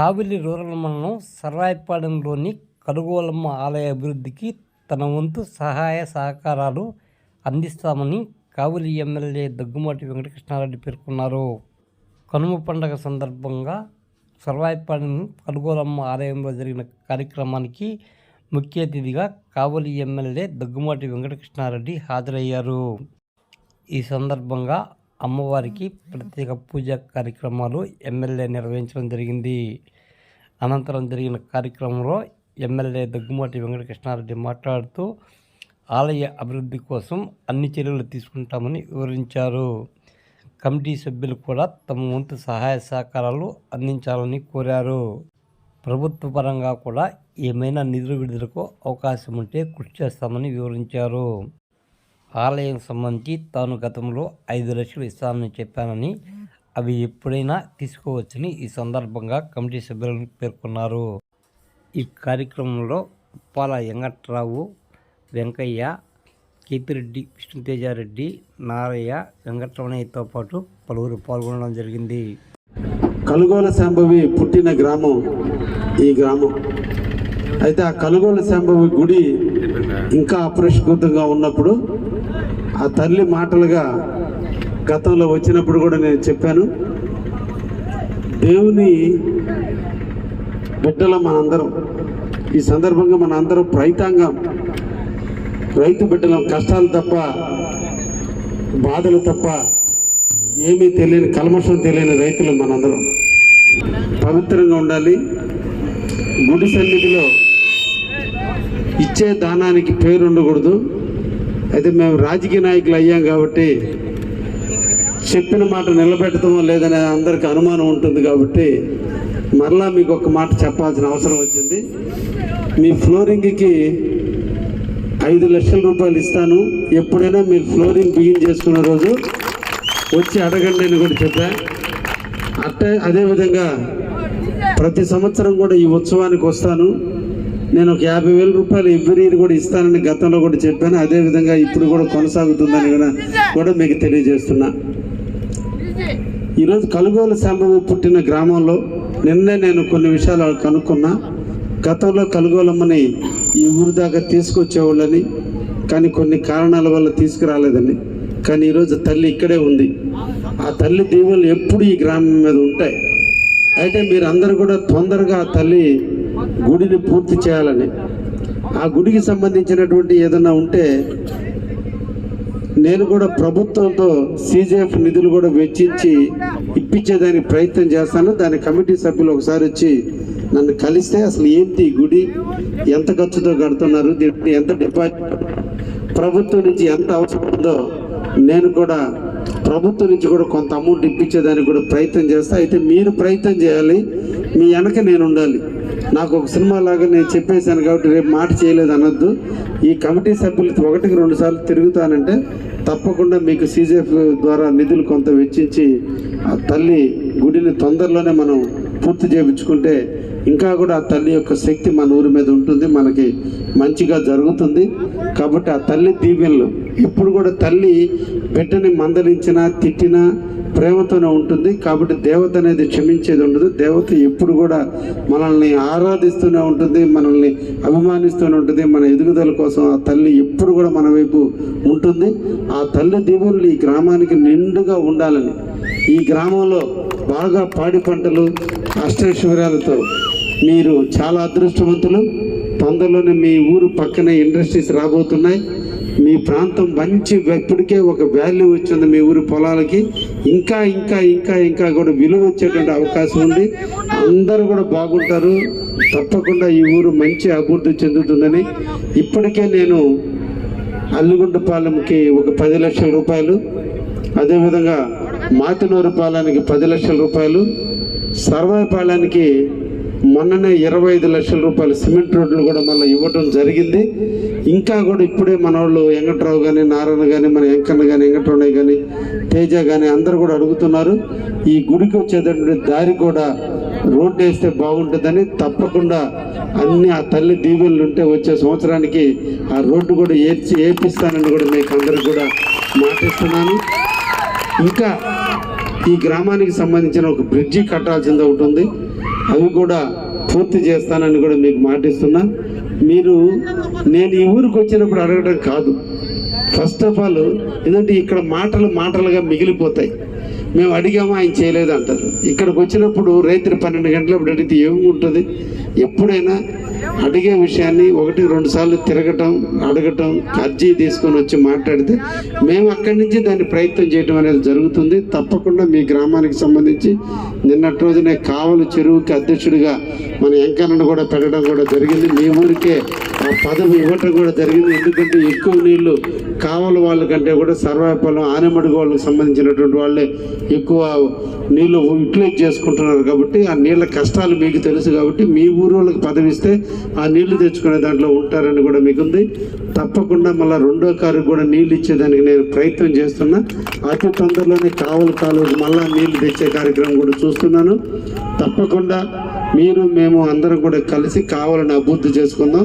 కావిలి rural మండలం సర్వాయిపాలెంలోని కడుగోలమ్మ ఆలయ అభివృద్ధికి తన వంతు సహాయ సహకారాలు అందిస్తామని కావిలి ఎమ్మెల్యే దగ్గుమాటి వెంకటకృష్ణారెడ్డి పేర్కొన్నారు. కనుమ పండగ సందర్భంగా సర్వాయిపాలెం కడుగోలమ్మ ఆలయంలో జరిగిన కార్యక్రమానికి ముఖ్య అతిథిగా కావలి ఎమ్మెల్యే దగ్గుమాటి వెంకటకృష్ణారెడ్డి హాజరయ్యారు. ఈ సందర్భంగా అమ్మవారికి ప్రత్యేక పూజా కార్యక్రమాలు ఎమ్మెల్యే నిర్వహించడం జరిగింది. అనంతరం జరిగిన కార్యక్రమంలో ఎమ్మెల్యే దగ్గుమాటి వెంకటకృష్ణారెడ్డి మాట్లాడుతూ ఆలయ అభివృద్ధి కోసం అన్ని చర్యలు తీసుకుంటామని వివరించారు. కమిటీ సభ్యులు కూడా తమ వంతు సహాయ సహకారాలు అందించాలని కోరారు. ప్రభుత్వ పరంగా కూడా ఏమైనా నిధుల విడుదలకు అవకాశం ఉంటే కృషి చేస్తామని వివరించారు. ఆలయం సంబంధించి తాను గతంలో ఐదు లక్షలు ఇస్తానని చెప్పానని అవి ఎప్పుడైనా తీసుకోవచ్చని ఈ సందర్భంగా కమిటీ సభ్యులను పేర్కొన్నారు. ఈ కార్యక్రమంలో ఉప్పాల వెంకట్రావు వెంకయ్య కేతిరెడ్డి విష్ణుతేజారెడ్డి నారయ్య వెంకటరమణయ్యతో పాటు పలువురు పాల్గొనడం జరిగింది. కలుగోల శాంభవి పుట్టిన గ్రామం ఈ గ్రామం. అయితే ఆ కలుగోల శాంభవి గుడి ఇంకా అప్రష్కృతంగా ఉన్నప్పుడు ఆ తల్లి మాటలుగా గతంలో వచ్చినప్పుడు కూడా నేను చెప్పాను. దేవుని బిడ్డల మనందరం ఈ సందర్భంగా మన అందరం రైతాంగం రైతు బిడ్డలం కష్టాలు తప్ప బాధలు తప్ప ఏమీ తెలియని కల్మషం తెలియని రైతులు మనందరం. పవిత్రంగా ఉండాలి. గుడి సన్నిధిలో ఇచ్చే దానానికి పేరు ఉండకూడదు. అయితే మేము రాజకీయ నాయకులు అయ్యాం కాబట్టి చెప్పిన మాట నిలబెడతామో లేదనే అందరికి అనుమానం ఉంటుంది కాబట్టి మరలా మీకు ఒక మాట చెప్పాల్సిన అవసరం వచ్చింది. మీ ఫ్లోరింగ్కి ఐదు లక్షల రూపాయలు ఇస్తాను. ఎప్పుడైనా మీరు ఫ్లోరింగ్ బిగిన్ చేసుకున్న రోజు వచ్చి అడగండి అని కూడా చెప్పా. అట్టే అదేవిధంగా ప్రతి సంవత్సరం కూడా ఈ ఉత్సవానికి వస్తాను. నేను ఒక యాభై వేల రూపాయలు ఎవ్రీ ఇయర్ కూడా ఇస్తానని గతంలో కూడా చెప్పాను. అదేవిధంగా ఇప్పుడు కూడా కొనసాగుతుందని కూడా మీకు తెలియజేస్తున్నా. ఈరోజు కలుగోలు సంభవం పుట్టిన గ్రామంలో నిన్నే నేను కొన్ని విషయాలు కనుక్కున్నా. గతంలో కలుగోలమ్మని ఈ ఊరి దాకా తీసుకొచ్చేవాళ్ళని కానీ కొన్ని కారణాల వల్ల తీసుకురాలేదని. కానీ ఈరోజు తల్లి ఇక్కడే ఉంది. ఆ తల్లి దీవులు ఎప్పుడు ఈ గ్రామం మీద ఉంటాయి. అయితే మీరు అందరూ కూడా తొందరగా ఆ తల్లి గుడిని పూర్తి చేయాలని ఆ గుడికి సంబంధించినటువంటి ఏదైనా ఉంటే నేను కూడా ప్రభుత్వంతో సీజీఎఫ్ నిధులు కూడా వెచ్చించి ఇప్పించేదానికి ప్రయత్నం చేస్తాను. దాని కమిటీ సభ్యులు ఒకసారి వచ్చి నన్ను కలిస్తే అసలు ఏంటి గుడి? ఎంత ఖర్చుతో కడుతున్నారు? దీనికి ఎంత డిపాజిట్ ప్రభుత్వం నుంచి ఎంత అవసరం ఉందో నేను కూడా ప్రభుత్వం నుంచి కూడా కొంత అమౌంట్ ఇప్పించేదానికి కూడా ప్రయత్నం చేస్తా. అయితే మీరు ప్రయత్నం చేయాలి. మీ వెనక నేను ఉండాలి. నాకు ఒక సినిమా లాగా నేను చెప్పేశాను కాబట్టి రేపు మాట చేయలేదు అనొద్దు. ఈ కమిటీ సభ్యులు ఒకటికి రెండు సార్లు తిరుగుతానంటే తప్పకుండా మీకు సీజీఎఫ్ ద్వారా నిధులు కొంత వెచ్చించి ఆ తల్లి గుడిని తొందరలోనే మనం పూర్తి చేయించుకుంటే ఇంకా కూడా ఆ తల్లి యొక్క శక్తి మన ఊరి మీద ఉంటుంది మనకి మంచిగా జరుగుతుంది. కాబట్టి ఆ తల్లి దీవెనలు. ఎప్పుడు కూడా తల్లి బిడ్డని మందలించినా తిట్టినా ప్రేమతోనే ఉంటుంది కాబట్టి దేవత అనేది క్షమించేది ఉండదు. దేవత ఎప్పుడు కూడా మనల్ని ఆరాధిస్తూనే ఉంటుంది మనల్ని అభిమానిస్తూనే ఉంటుంది మన ఎదుగుదల కోసం ఆ తల్లి ఎప్పుడు కూడా మన వైపు ఉంటుంది. ఆ తల్లి దీవుళ్ళు ఈ గ్రామానికి నిండుగా ఉండాలని ఈ గ్రామంలో బాగా పాడి పంటలు అష్టైశ్వర్యాలతో మీరు చాలా అదృష్టవంతులు. తొందరలోనే మీ ఊరు పక్కనే ఇండస్ట్రీస్ రాబోతున్నాయి. మీ ప్రాంతం మంచి ఇప్పటికే ఒక వాల్యూ వచ్చింది మీ ఊరి పొలాలకి. ఇంకా ఇంకా ఇంకా ఇంకా కూడా విలువ వచ్చేటువంటి అవకాశం ఉంది. అందరూ కూడా బాగుంటారు. తప్పకుండా ఈ ఊరు మంచి అభివృద్ధి చెందుతుందని ఇప్పటికే నేను అల్లుగుంటపాలెంకి ఒక పది లక్షల రూపాయలు అదేవిధంగా మాతినూరు పాలెంకి పది లక్షల రూపాయలు సర్వాయపాలెంకి మొన్ననే ఇరవై ఐదు లక్షల రూపాయలు సిమెంట్ రోడ్లు కూడా మళ్ళీ ఇవ్వటం జరిగింది. ఇంకా కూడా ఇప్పుడే మన వాళ్ళు వెంకట్రావు కానీ నారాయణ కానీ మన వెంకన్న కానీ వెంకటరమణయ్య కానీ తేజ కానీ అందరూ కూడా అడుగుతున్నారు. ఈ గుడికి వచ్చేటటువంటి దారి కూడా రోడ్డు వేస్తే బాగుంటుందని తప్పకుండా అన్ని ఆ తల్లి దీవెనలు ఉంటే వచ్చే సంవత్సరానికి ఆ రోడ్డు కూడా ఏర్చి ఏపిస్తానని కూడా మీకు అందరికి కూడా మాటిస్తున్నాను. ఇంకా ఈ గ్రామానికి సంబంధించిన ఒక బ్రిడ్జి కట్టాల్సింది ఒకటి ఉంది. అవి కూడా పూర్తి చేస్తానని కూడా మీకు మాటిస్తున్నా. మీరు నేను ఈ ఊరికి వచ్చినప్పుడు అడగడం కాదు. ఫస్ట్ ఆఫ్ ఆల్ ఎందుకంటే ఇక్కడ మాటలు మాటలుగా మిగిలిపోతాయి. మేము అడిగాము ఆయన చేయలేదు అంటారు. ఇక్కడికి వచ్చినప్పుడు రైతులు పన్నెండు గంటలప్పుడు అడిగితే ఏముంటుంది? ఎప్పుడైనా అడిగే విషయాన్ని ఒకటి రెండు సార్లు తిరగటం అడగటం అర్జీ తీసుకొని వచ్చి మాట్లాడితే మేము అక్కడి నుంచి దాన్ని ప్రయత్నం చేయడం అనేది జరుగుతుంది. తప్పకుండా మీ గ్రామానికి సంబంధించి నిన్నటి రోజునే కావలి చెరువుకి అధ్యక్షుడిగా మన వెంకన్నను కూడా పెట్టడం కూడా జరిగింది. మీ ఊరికే ఆ పదవి ఇవ్వటం కూడా జరిగింది. ఎందుకంటే ఎక్కువ నీళ్ళు కావలి వాళ్ళ కంటే కూడా సర్వాయపాలెం ఆనెమడుగు వాళ్ళకి సంబంధించినటువంటి వాళ్ళే ఎక్కువ నీళ్ళు యూటిలైజ్ చేసుకుంటున్నారు కాబట్టి ఆ నీళ్ళ కష్టాలు మీకు తెలుసు కాబట్టి మీ ఊరు వాళ్ళకి పదవిస్తే ఆ నీళ్ళు తెచ్చుకునే దాంట్లో ఉంటారని కూడా మీకు ఉంది తప్పకుండా మళ్ళీ రెండో కారు కూడా నీళ్ళు ఇచ్చేదానికి నేను ప్రయత్నం చేస్తున్నా. అతి తొందరలోనే కావలి కాలువకి మళ్ళీ నీళ్ళు తెచ్చే కార్యక్రమం కూడా చూస్తున్నాను. తప్పకుండా మీరు మేము అందరం కూడా కలిసి కావాలని అభివృద్ధి చేసుకుందాం.